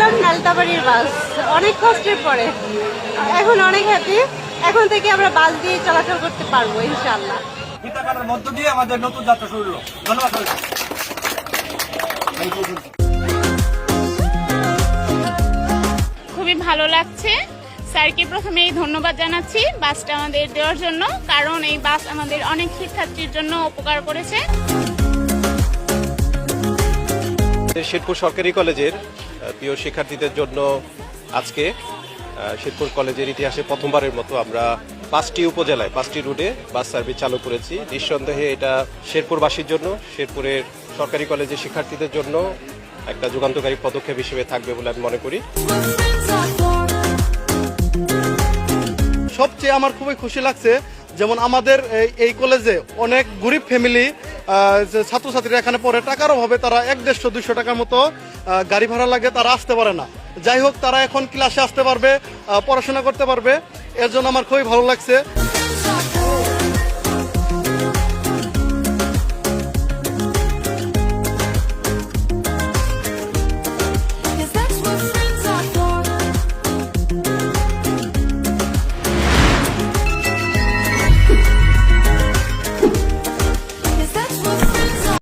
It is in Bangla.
এলাম নালতাবাড়ির বাস। অনেক কষ্টের পরে। এখন অনেক হ্যাপি এখন থেকে আমরা বাস দিয়ে চলাচল করতে পারব ইনশাল্লাহ গীতাকারের মধ্য দিয়ে আমাদের নতুন যাত্রা শুরু হলো। ধন্যবাদ খুবই ভালো লাগছে। স্যারকে প্রথমেই ধন্যবাদ জানাচ্ছি বাসটা আমাদের দেওয়ার জন্য কারণ এই বাস আমাদের অনেক শিক্ষার্থীর জন্য উপকার করেছে। শেরপুর সরকারি কলেজের প্রিয় শিক্ষার্থীদের জন্য আজকে শেরপুর কলেজের ইতিহাসে প্রথমবারের মতো আমরা পাঁচটি উপজেলায়, পাঁচটি রুটে বাস সার্ভিস চালু করেছি। নিঃসন্দেহে এটা শেরপুরবাসীর জন্য, শেরপুরের সরকারি কলেজের শিক্ষার্থীদের জন্য একটা যুগান্তকারী পদক্ষেপ হিসেবে থাকবে বলে আমি মনে করি। সবচেয়ে আমার খুবই খুশি লাগছে, যেমন আমাদের এই- কলেজে অনেক গরিব ফ্যামিলি ছাত্রছাত্রীরা এখানে পড়ে, টাকার অভাবে তারা এক দেড়শো দুশো টাকার মতো গাড়ি ভাড়া লাগে তারা আসতে পারে না। যাই হোক, তারা এখন ক্লাসে আসতে পারবে পড়াশোনা করতে পারবে। এর জন্য আমার খুবই ভালো লাগছে।